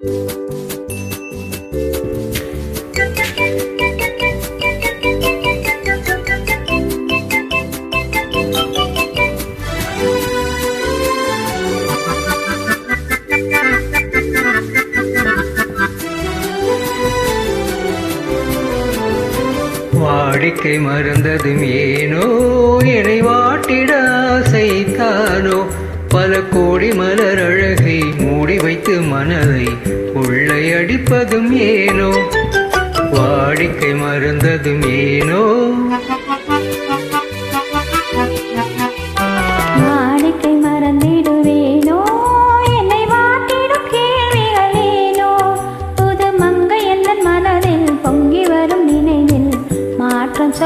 வாடிக்கை மறந்ததும் ஏனோ என்னை வாட்டிட ஆசைத்தானோ பல கோடி மலர் அழகை மூடி வைத்து மனதை உள்ளை அடிப்பதும் ஏனோ? வாடிக்கை மறந்ததும் ஏனோ? வாடிக்கை மறந்திடுவேனோ? என்னை வாட்டிடும் கேள்விகளேனோ புது மங்கை மனதில் பொங்கி வரும் நினைவில் மாற்றம்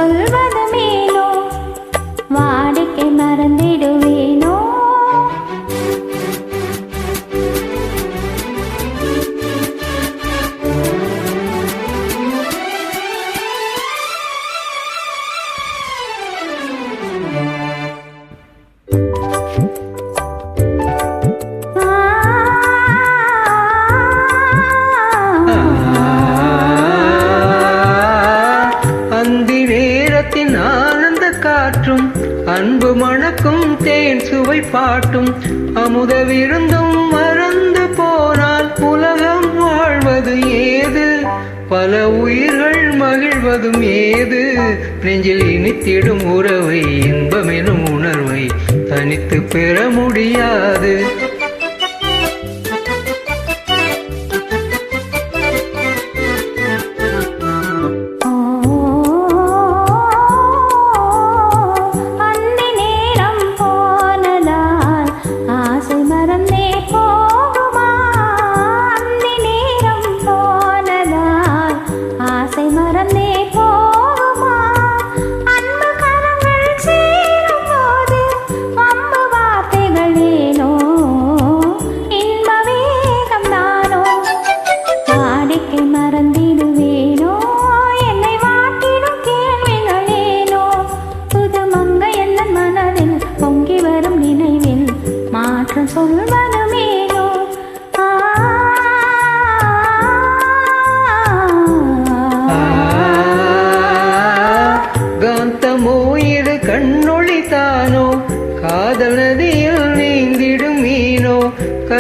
காற்றும் அன்பு மணக்கும் தேன் சுவை பாட்டும். அமுத விருந்தும் மறந்து போனால் உலகம் வாழ்வது ஏது? பல உயிர்கள் மகிழ்வதும் ஏது? நெஞ்சில் இனித்திடும் உறவை இன்பமெனும் உணர்வை தனித்து பெற முடியாது.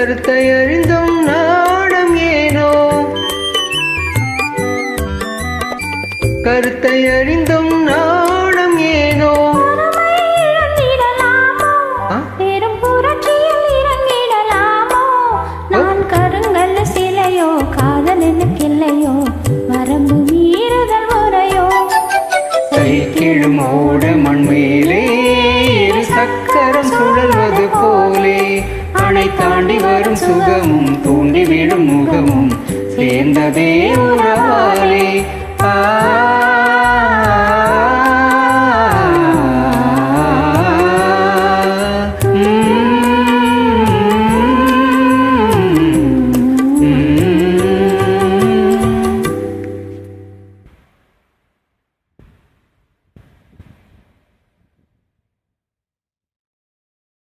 கருத்தை அறிந்தும் நாடம் ஏனோ? கருத்தை அறிந்தும் நாடம் ஏனோ? சிலையோ காதல் எனக்கில்லையோ வரம்பு மீறுதல் முறையோ? சைக்கிழும் ஓட மண் மேலே இரு சக்கரம் சுழல்வது போலே அணை தாண்டி வரும் சுகமும் தூண்டி விடும் முகமும் சேர்ந்ததே உறவாலே. ஆ